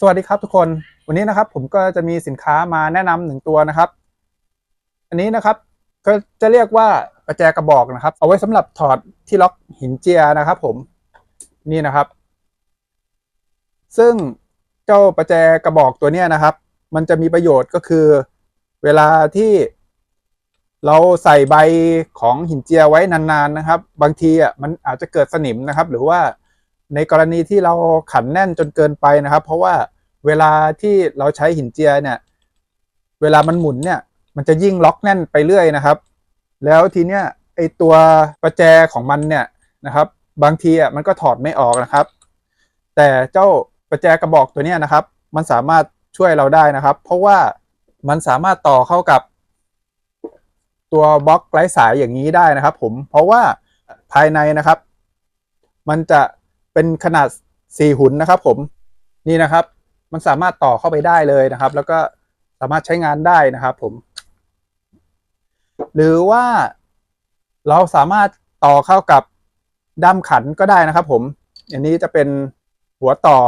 สวัสดีครับทุกคนวันนี้นะครับผมก็จะมีสินค้ามาแนะนำหนึ่งตัวนะครับ อันนี้นะครับก็จะเรียกว่าประแจกระบอกนะครับ เอาไว้สำหรับถอดที่ล็อกหินเจียนะครับ ผมนี่นะครับ ซึ่งเจ้าประแจกระบอกตัวเนี้ยนะครับ มันจะมีประโยชน์ก็คือ เวลาที่เราใส่ใบของหินเจียไว้นานๆนะครับ บางทีอะมันอาจจะเกิดสนิมนะครับ หรือว่า ในกรณีที่เราขันแน่นจนเกินไปนะครับ เพราะว่าเวลาที่เราใช้หินเจียเนี่ย เวลามันหมุนเนี่ย มันจะยิ่งล็อกแน่นไปเรื่อยนะครับ แล้วทีเนี้ยไอตัวประแจของมันเนี่ยนะครับ บางทีอะมันก็ถอดไม่ออกนะครับ แต่เจ้าประแจกระบอกตัวเนี้ยนะครับ มันสามารถช่วยเราได้นะครับ เพราะว่ามันสามารถต่อเข้ากับ ตัวบล็อกไร้สายอย่างนี้ได้นะครับ ผมเพราะว่าภายในนะครับ มันจะ เป็นขนาดสี่หุ่นนะครับ ผมนี่นะครับ มันสามารถต่อเข้าไปได้เลยนะครับ แล้วก็สามารถใช้งานได้นะครับ ผม หรือว่าเราสามารถต่อเข้ากับด้ามขันก็ได้นะครับ ผม อันนี้จะเป็นหัวต่อ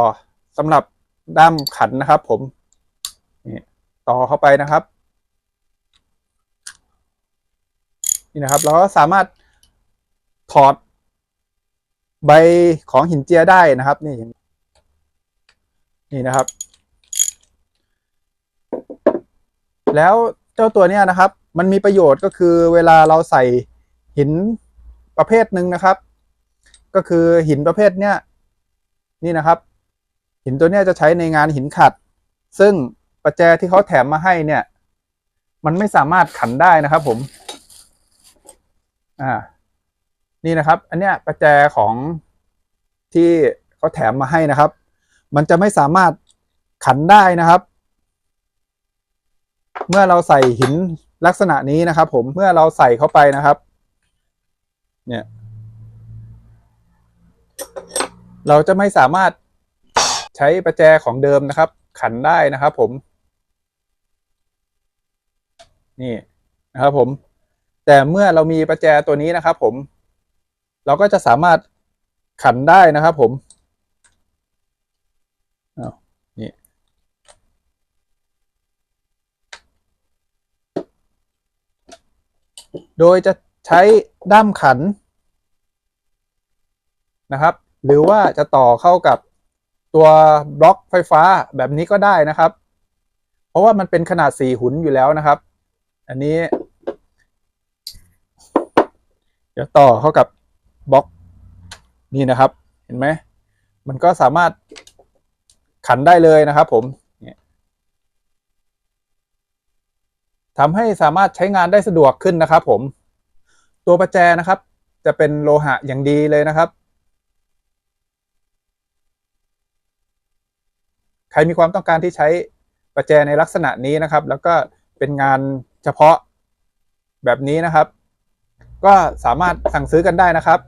สำหรับด้ามขันนะครับ ผมนี่ต่อเข้าไปนะครับ นี่นะครับ เราก็สามารถถอด ใบของหินเจียได้นะครับ นี่นี่นะครับ แล้วเจ้าตัวเนี้ยนะครับ มันมีประโยชน์ก็คือเวลาเราใส่หินประเภทหนึ่งนะครับ ก็คือหินประเภทเนี้ยนี่นะครับ หินตัวเนี้ยจะใช้ในงานหินขัด ซึ่งประแจที่เขาแถมมาให้เนี่ย มันไม่สามารถขันได้นะครับ ผม อ่า นี่นะครับ อันเนี้ยประแจของที่เขาแถมมาให้นะครับ มันจะไม่สามารถขันได้นะครับ เมื่อเราใส่หินลักษณะนี้นะครับ ผมเมื่อเราใส่เข้าไปนะครับ เนี่ย เราจะไม่สามารถใช้ประแจของเดิมนะครับ ขันได้นะครับ ผม นี่นะครับ ผม แต่เมื่อเรามีประแจตัวนี้นะครับ ผม เราก็จะสามารถขันได้นะครับผมนี่โดยจะใช้ด้ามขันนะครับ หรือว่าจะต่อเข้ากับตัวบล็อกไฟฟ้าแบบนี้ก็ได้นะครับ เพราะว่ามันเป็นขนาดสี่หุ่นอยู่แล้วนะครับ อันนี้ เดี๋ยวต่อเข้ากับ บล็อกนี่นะครับ เห็นไหมมันก็สามารถขันได้เลยนะครับ ผมทำให้สามารถใช้งานได้สะดวกขึ้นนะครับ ผม ตัวประแจนะครับ จะเป็นโลหะอย่างดีเลยนะครับ ใครมีความต้องการที่ใช้ประแจในลักษณะนี้นะครับ แล้วก็เป็นงานเฉพาะแบบนี้นะครับ ก็สามารถสั่งซื้อกันได้นะครับ